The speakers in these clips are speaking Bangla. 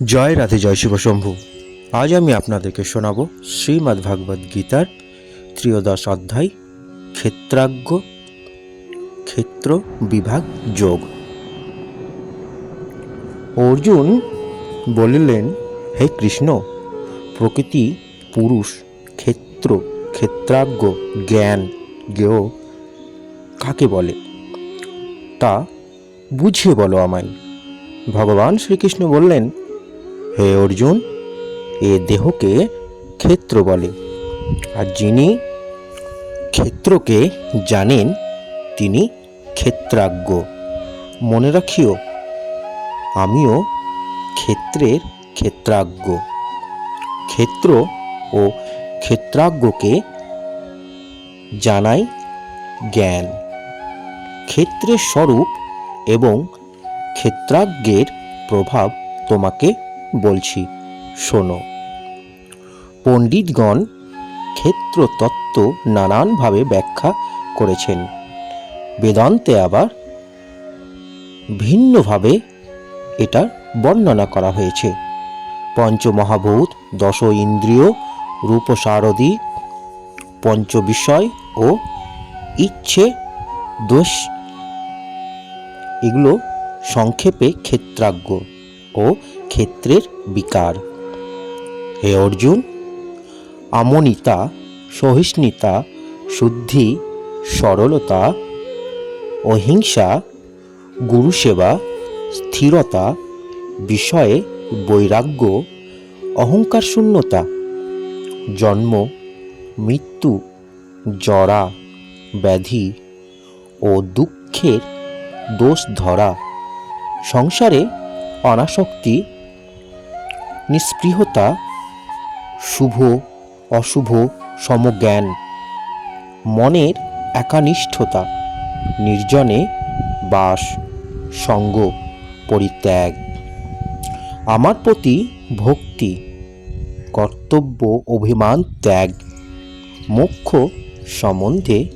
জয় রাধে, জয় শিব শম্ভু। আজ আমি আপনাদেরকে শোনাব শ্রীমদ্ ভাগবত গীতার ত্রিয়োদশ অধ্যায়, ক্ষেত্রাজ্ঞ, ক্ষেত্র বিভাগ, যোগ। অর্জুন বলিলেন, হে কৃষ্ণ, প্রকৃতি, পুরুষ, ক্ষেত্র, ক্ষেত্রাজ্ঞ, জ্ঞান, জ্ঞেয়, কাকে বলে? তা বুঝিয়ে বলো আমায়। ভগবান শ্রীকৃষ্ণ বললেন হে অর্জুন, এ দেহকে ক্ষেত্র বলে। আর যিনি ক্ষেত্রকে জানেন, তিনি ক্ষেত্রাজ্ঞ। মনে রাখিও, আমিও ক্ষেত্রের ক্ষেত্রাজ্ঞ। ক্ষেত্র ও ক্ষেত্রাজ্ঞকে জানাই জ্ঞান। ক্ষেত্রের স্বরূপ এবং ক্ষেত্রাজ্ঞের প্রভাব তোমাকে বলছি, শোনো। পণ্ডিতগণ ক্ষেত্র তত্ত্ব নানানভাবে ব্যাখ্যা করেছেন। বেদান্তে আবার ভিন্নভাবে এটার বর্ণনা করা হয়েছে। পঞ্চমহাভূত দশ ইন্দ্রিয় রূপসারদী, পঞ্চবিষয় ও ইচ্ছে দোষ, এগুলো সংক্ষেপে ক্ষেত্রাজ্ঞ ও ক্ষেত্রের বিকার। হে অর্জুন, আমনিতা, সহিষ্ণুতা, শুদ্ধি, সরলতা, অহিংসা, গুরুসেবা, স্থিরতা, বিষয়ে বৈরাগ্য, অহংকার শূন্যতা, জন্ম, মৃত্যু, জরা, ব্যাধি ও দুঃখের দোষ ধরা সংসারে অনাসক্তি নিস্পৃহতা, শুভ, অশুভ, সমজ্ঞান। মনের একানিষ্ঠতা, নির্জনে বাস, সঙ্গ, পরিত্যাগ। আমার প্রতি ভক্তি, কর্তব্য, অভিমান, ত্যাগ, মোক্ষ সম্বন্ধে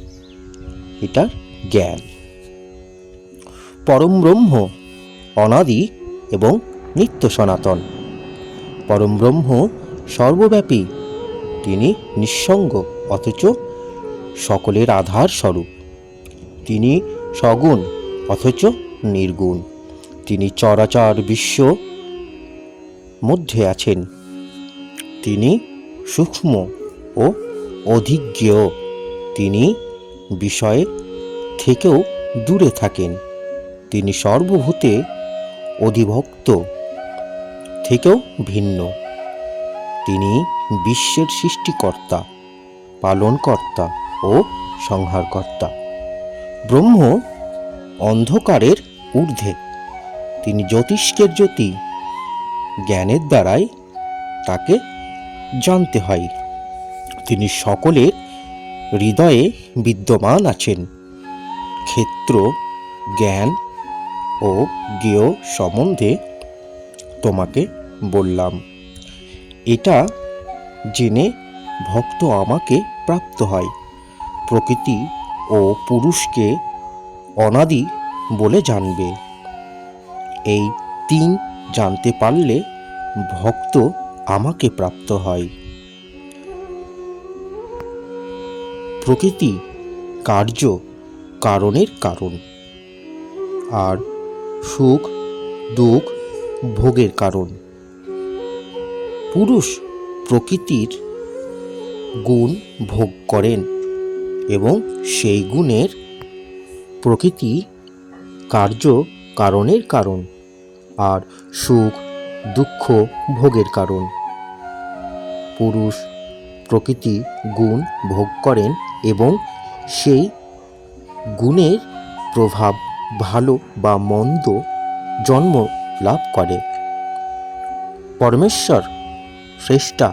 এটার জ্ঞান। পরম ব্রহ্ম, অনাদি এবং নিত্য সনাতন। পরম ব্রহ্ম সর্বব্যাপী। তিনি নিঃসঙ্গ, অথচ সকলের আধার স্বরূপ। তিনি সগুণ, অথচ নির্গুণ। তিনি চরাচর বিশ্ব মধ্যে আছেন। তিনি সূক্ষ্ম ও অধিজ্ঞ। তিনি বিষয়ে থেকেও দূরে থাকেন। তিনি সর্বভূতে অধিভক্ত। থেকেও ভিন্ন। তিনি বিশ্বের সৃষ্টিকর্তা, পালনকর্তা ও সংহারকর্তা। ব্রহ্ম অন্ধকারের ঊর্ধ্বে। তিনি জ্যোতিষ্কের জ্যোতি। জ্ঞানের দ্বারাই তাকে জানতে হয়। তিনি সকলের হৃদয়ে বিদ্যমান আছেন। ক্ষেত্র, জ্ঞান ও জ্ঞেয় সম্বন্ধে তোমাকে বললাম। এটা জেনে ভক্ত আমাকে প্রাপ্ত হয়। প্রকৃতি ও পুরুষকে অনাদি বলে জানবে। এই তিন জানতে পারলে ভক্ত আমাকে প্রাপ্ত হয়। প্রকৃতি কার্য কারণের কারণ। আর সুখ, দুঃখ ভোগের কারণ। পুরুষ প্রকৃতির গুণ ভোগ করেন এবং সেই গুণের প্রকৃতি কার্য কারণের কারণ আর সুখ, দুঃখ ভোগের কারণ। পুরুষ প্রকৃতি গুণ ভোগ করেন এবং সেই গুণের প্রভাব ভালো বা মন্দ জন্ম লাভ করে। পরমেশ্বর শ্রেষ্ঠা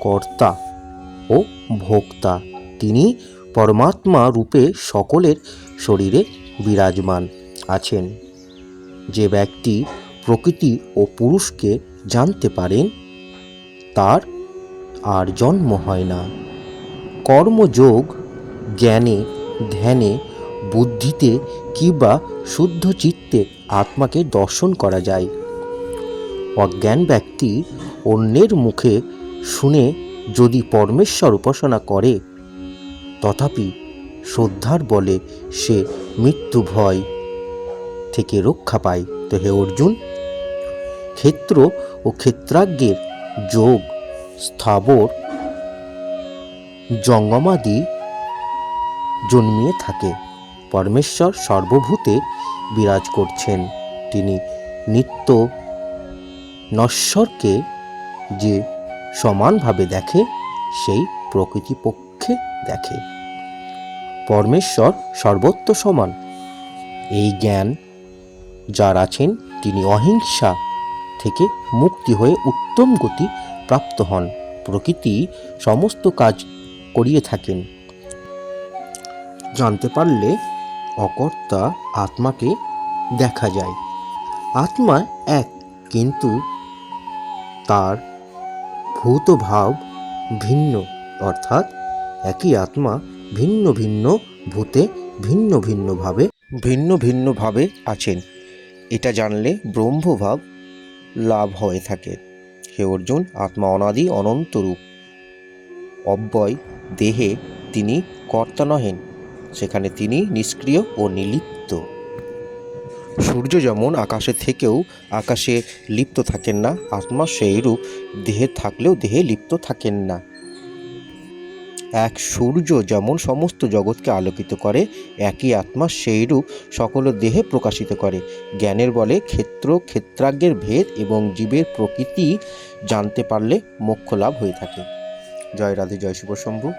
কর্তা ও ভোক্তা, তিনি পরমাত্মা রূপে সকলের শরীরে বিরাজমান আছেন। যে ব্যক্তি প্রকৃতি ও পুরুষকে জানতে পারেন, তার আর জন্ম হয় না। কর্মযোগ, জ্ঞানে, ধ্যানে বুদ্ধিতে কিংবা শুদ্ধ চিত্তে আত্মাকে দর্শন করা যায়। অজ্ঞান ব্যক্তি অন্যের মুখে শুনে যদি পরমেশ্বর উপাসনা করে, তথাপি শ্রদ্ধার বলে সে মৃত্যু ভয় থেকে রক্ষা পায়। তো হে অর্জুন, ক্ষেত্র ও ক্ষেত্রাজ্ঞের যোগ, স্থাবর, জঙ্গমাদি জন্মিয়ে থাকে। পরমেশ্বর সর্বভূতে বিরাজ করছেন। তিনি নিত্য নশ্বরকে যে সমানভাবে দেখে, সেই প্রকৃতিপক্ষে দেখে। পরমেশ্বর সর্বত্র সমান। এই জ্ঞান যার আছেন, তিনি অহিংসা থেকে মুক্তি হয়ে উত্তম গতি প্রাপ্ত হন। প্রকৃতি সমস্ত কাজ করিয়ে থাকেন। জানতে পারলে অকর্তা আত্মাকে দেখা যায়। আত্মা এক, কিন্তু তার ভূত ভাব ভিন্ন, অর্থাৎ একই আত্মা ভিন্ন ভিন্ন ভূতে ভিন্ন ভিন্নভাবে ভিন্ন ভিন্নভাবে আছেন। এটা জানলে ব্রহ্মভাব লাভ হয়ে থাকে। হে অর্জুন, আত্মা অনাদি অনন্তরূপ অব্যয় দেহে তিনি কর্তা নহেন। সেখানে তিনি নিষ্ক্রিয় ও নিলিপ্ত। সূর্য যেমন আকাশে থেকেও আকাশে লিপ্ত থাকেন না, আত্মা সেই রূপ দেহে থাকলেও দেহে লিপ্ত থাকেন না। এক সূর্য যেমন সমস্ত জগৎকে আলোকিত করে, একই আত্মা সেই রূপ সকল দেহে প্রকাশিত করে। জ্ঞানের বলে ক্ষেত্র, ক্ষেত্রাজ্ঞের ভেদ এবং জীবের প্রকৃতি জানতে পারলে মোক্ষ লাভ হয়ে থাকে। জয় রাধে, জয় শিব শম্ভু।